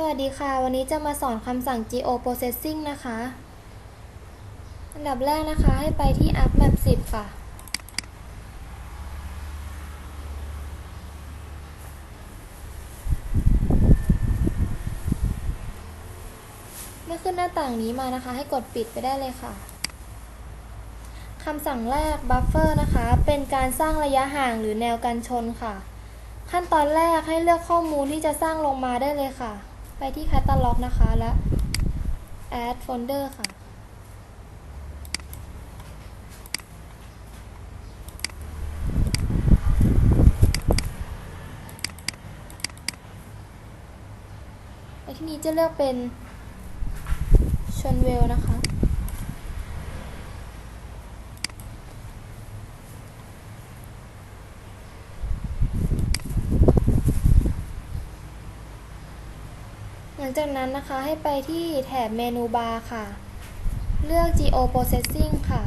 สวัสดีค่ะ วันนี้จะมาสอนคำสั่ง geo processing นะคะ อันดับแรกนะคะให้ไปที่ app map 10 ค่ะ เมื่อขึ้นหน้าต่างนี้มานะคะ ให้กดปิดไปได้เลยค่ะคำสั่งแรก buffer นะคะ เป็นการสร้างระยะห่างหรือแนวกันชนค่ะ ขั้นตอนแรกให้เลือกข้อมูลที่จะสร้างลงมาได้เลยค่ะ ไปที่ Catalog นะคะ และ Add Folder ค่ะ ในที่นี้จะเลือกเป็นชนเวลนะคะ หลังจากนั้นนะคะให้ไปที่แถบเมนูบาร์ค่ะ เลือก Geo Processing ค่ะ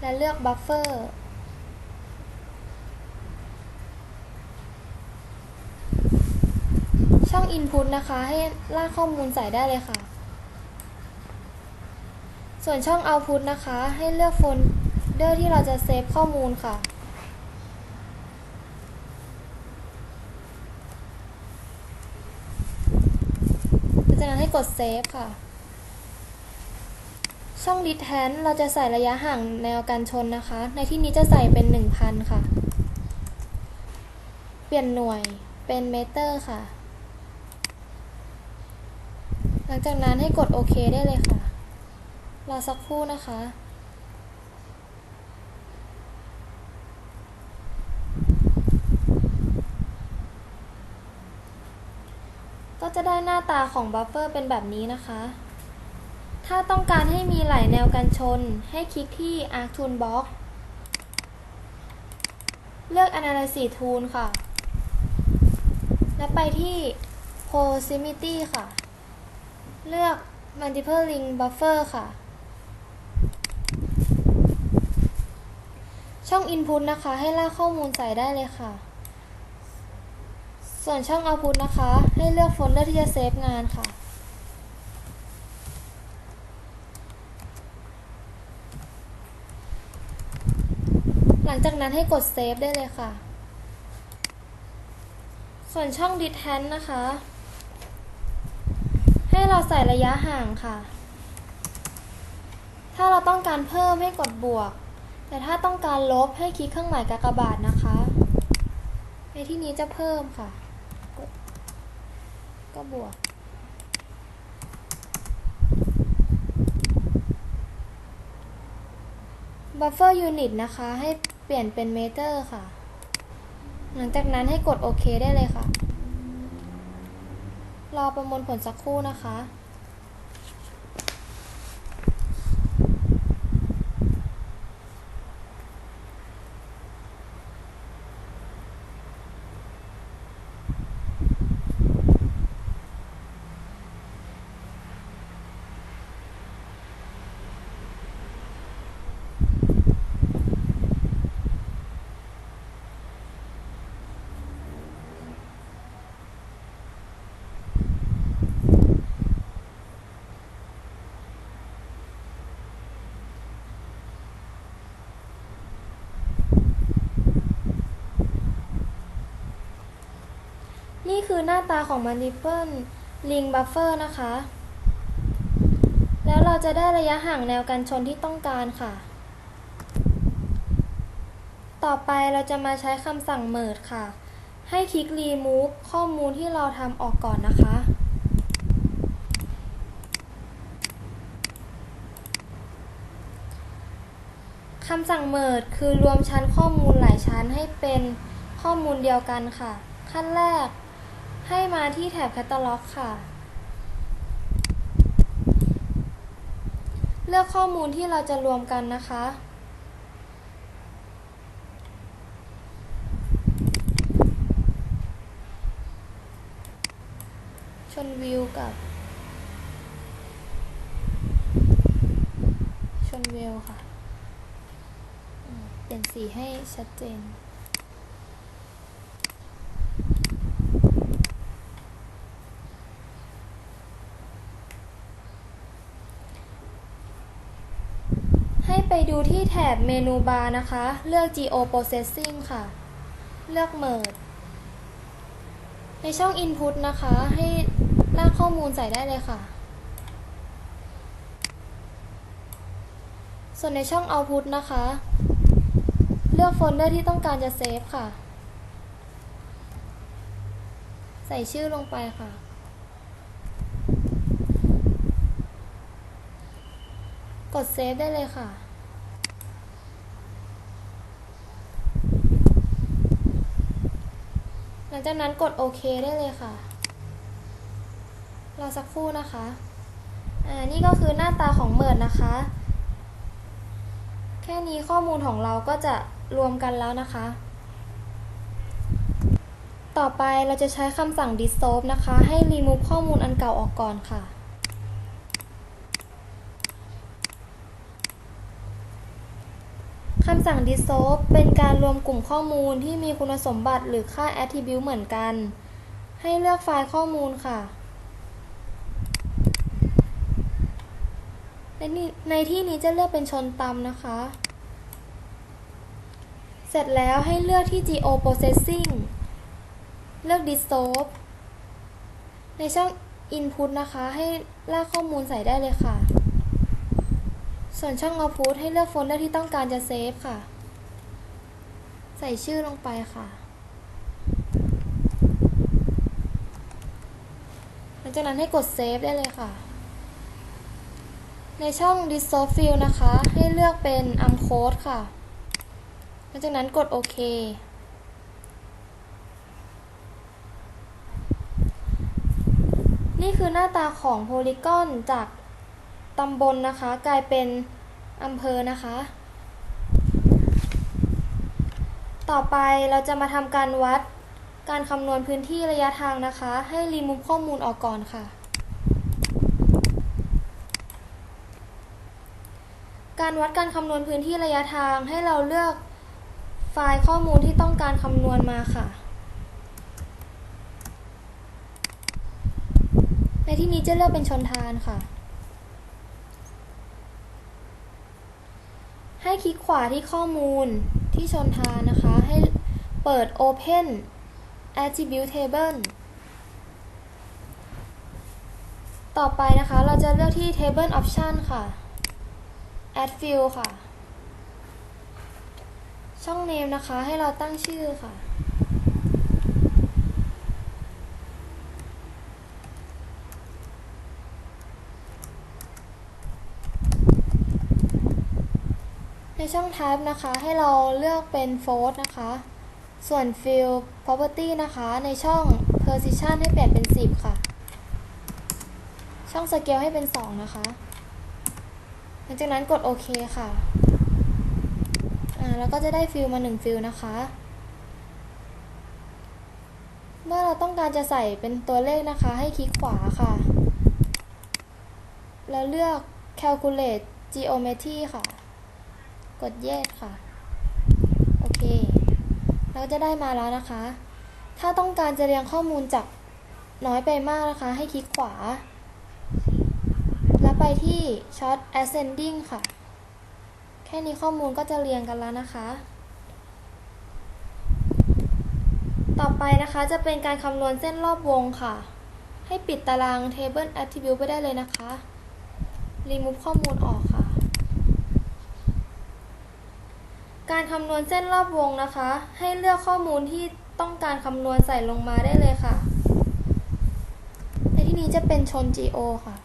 และเลือก Buffer ช่อง Input นะคะ ให้ลากข้อมูลใส่ได้เลยค่ะ ส่วนช่อง Output นะคะ ให้เลือกโฟลเดอร์ที่เราจะเซฟข้อมูลค่ะ งานให้กดเซฟค่ะ ช่องดิแทนเราจะใส่ระยะห่างแนวกันชนนะคะ ในที่นี้จะใส่เป็น 1,000 ค่ะ เปลี่ยนหน่วยเป็นเมตรค่ะ หลังจากนั้นให้กดโอเคได้เลยค่ะ รอสักครู่นะคะ จะได้หน้าตาของบัฟเฟอร์เป็นแบบนี้นะคะ ถ้าต้องการให้มีหลายแนวกันชน ให้คลิกที่ Arc Toolbox เลือก Analysis Tool ค่ะ และไปที่ Proximity ค่ะ เลือก Multiple Link Buffer ค่ะ ช่อง Input นะคะ ให้ลากข้อมูลใส่ได้เลยค่ะ ส่วนช่อง Output นะคะ ให้เลือกโฟลเดอร์ที่จะเซฟงานค่ะ หลังจากนั้นให้กดเซฟได้เลยค่ะ ส่วนช่อง Distance นะคะ ให้เราใส่ระยะห่างค่ะ ถ้าเราต้องการเพิ่มให้กดบวก แต่ถ้าต้องการลบให้คลิกเครื่องหมายกากบาทนะคะในที่นี้จะเพิ่มค่ะ ก็บวก Buffer Unit นะคะ ให้เปลี่ยนเป็นเมตรค่ะ หลังจากนั้นให้กดโอเคได้เลยค่ะ รอประมวลผลสักครู่นะคะ คือหน้าตาของ Multiple Link Buffer นะคะ แล้วเราจะได้ระยะห่างแนวกันชนที่ต้องการค่ะ ต่อไปเราจะมาใช้คำสั่ง merge ค่ะ ให้คลิก remove ข้อมูลที่เราทำออกก่อนนะคะคำสั่ง merge คือรวมชั้นข้อมูลหลายชั้นให้เป็นข้อมูลเดียวกันค่ะ ขั้นแรก ให้มาที่แถบ Catalog ค่ะ เลือกข้อมูลที่เราจะรวมกันนะคะ ชนวิวกับ ชนเวลค่ะ เปลี่ยนสีให้ชัดเจน ไปดูที่แถบเมนูบาร์นะคะ เลือก Geo Processing ค่ะ เลือก Merge ในช่อง Input นะคะ ให้ลากข้อมูลใส่ได้เลยค่ะ ส่วนในช่อง Output นะคะ เลือกโฟลเดอร์ที่ต้องการจะเซฟค่ะ ใส่ชื่อลงไปค่ะกดเซฟได้เลยค่ะ หลังจากนั้นกดโอเคได้เลยค่ะ รอสักครู่นะคะ อ่า นี่ก็คือหน้าตาของเมิร์ดนะคะ แค่นี้ข้อมูลของเราก็จะรวมกันแล้วนะคะ ต่อไปเราจะใช้คำสั่ง dissolve นะคะ ให้ remove ข้อมูลอันเก่าออกก่อนค่ะ คำสั่ง dissolve เป็นการรวมกลุ่มข้อมูลที่มีคุณสมบัติหรือค่า attribute เหมือนกัน ให้เลือกไฟล์ข้อมูลค่ะในในที่นี้จะเลือกเป็นชนตำนะคะ เสร็จแล้วให้เลือกที่ geo processing เลือก dissolve ในช่อง input นะคะ ให้ลากข้อมูลใส่ได้เลยค่ะ ส่วนช่อง output ให้เลือกโฟลเดอร์ที่ต้องการจะเซฟค่ะ ใส่ชื่อลงไปค่ะ หลังจากนั้นให้กดเซฟได้เลยค่ะ ในช่อง dissolve field นะคะ ให้เลือกเป็น uncode ค่ะ หลังจากนั้นกดโอเคนี่คือหน้าตาของโพลีกอนจาก ตำบลนะคะ กลายเป็นอำเภอนะคะ ต่อไปเราจะมาทำการวัดการคำนวณพื้นที่ระยะทางนะคะ ให้รีมูฟข้อมูลออกก่อนค่ะ การวัดการคำนวณพื้นที่ระยะทางให้เราเลือกไฟล์ข้อมูลที่ต้องการคำนวณมาค่ะ ในที่นี้จะเลือกเป็นชนทานค่ะ ให้คลิกขวาที่ข้อมูลที่ชนทานนะคะ ให้เปิด Open Attribute Table ต่อไปนะคะ เราจะเลือกที่ Table Option ค่ะ Add Field ค่ะ ช่อง Name นะคะ ให้เราตั้งชื่อค่ะ ในช่อง Type นะคะ ให้เราเลือกเป็น Float นะคะ ส่วน Field Property นะคะ ในช่อง Precision ให้เปลี่ยนเป็น 10 ค่ะ ช่อง Scale ให้เป็น 2 นะคะ หลังจากนั้นกดโอเคค่ะอ่าแล้วก็จะได้ฟิลมา1ฟิลนะคะ เมื่อเราต้องการจะใส่เป็นตัวเลขนะคะ ให้คลิกขวาค่ะ แล้วเลือก calculate geometry ค่ะ กด yes ค่ะ โอเค เราจะได้มาแล้วนะคะ ถ้าต้องการจะเรียงข้อมูลจากน้อยไปมากนะคะ ให้คลิกขวา แล้วไปที่ short ascending ค่ะ แค่นี้ข้อมูลก็จะเรียงกันแล้วนะคะ ต่อไปนะคะจะเป็นการคำนวณเส้นรอบวงค่ะ ให้ปิดตาราง table attribute ไปได้เลยนะคะ remove ข้อมูลออกค่ะ การคำนวณเส้นรอบวงนะคะ ให้เลือกข้อมูลที่ต้องการคำนวณใส่ลงมาได้เลยค่ะ ในที่นี้จะเป็นชน GO ค่ะ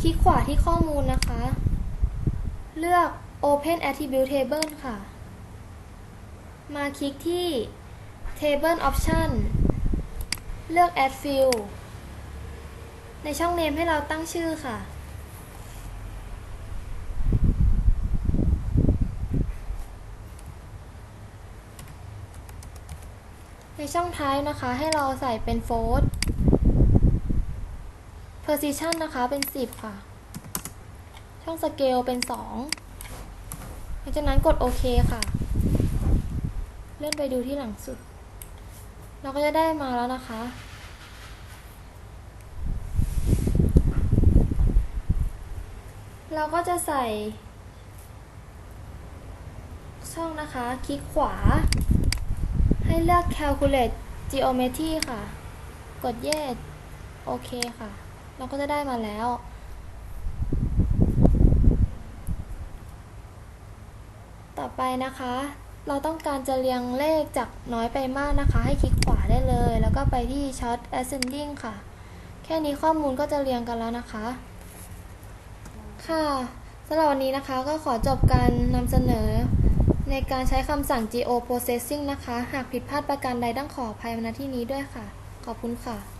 คลิกขวาที่ข้อมูลนะคะ เลือก Open Attribute Table ค่ะ มาคลิกที่ Table Option เลือก Add Field ในช่อง Name ให้เราตั้งชื่อค่ะ ช่องท้ายนะคะ ให้เราใส่เป็นโฟลด์ position นะคะเป็น 10 ค่ะ ช่อง scale เป็น 2 หลังจากนั้นกดโอเคค่ะ เลื่อนไปดูที่หลังสุด เราก็จะได้มาแล้วนะคะ เราก็จะใส่ช่องนะคะ คลิกขวา ให้เลือก calculate geometry ค่ะ กด yes โอเคค่ะ เราก็จะได้มาแล้ว ต่อไปนะคะ เราต้องการจะเรียงเลขจากน้อยไปมากนะคะ ให้คลิกขวาได้เลย แล้วก็ไปที่ short ascending ค่ะ แค่นี้ข้อมูลก็จะเรียงกันแล้วนะคะ ค่ะสำหรับวันนี้นะคะก็ขอจบการนำเสนอ ในการใช้คำสั่ง geo processing นะคะ หากผิดพลาดประการใดต้องขออภัยมาณที่นี้ด้วยค่ะ ขอบคุณค่ะ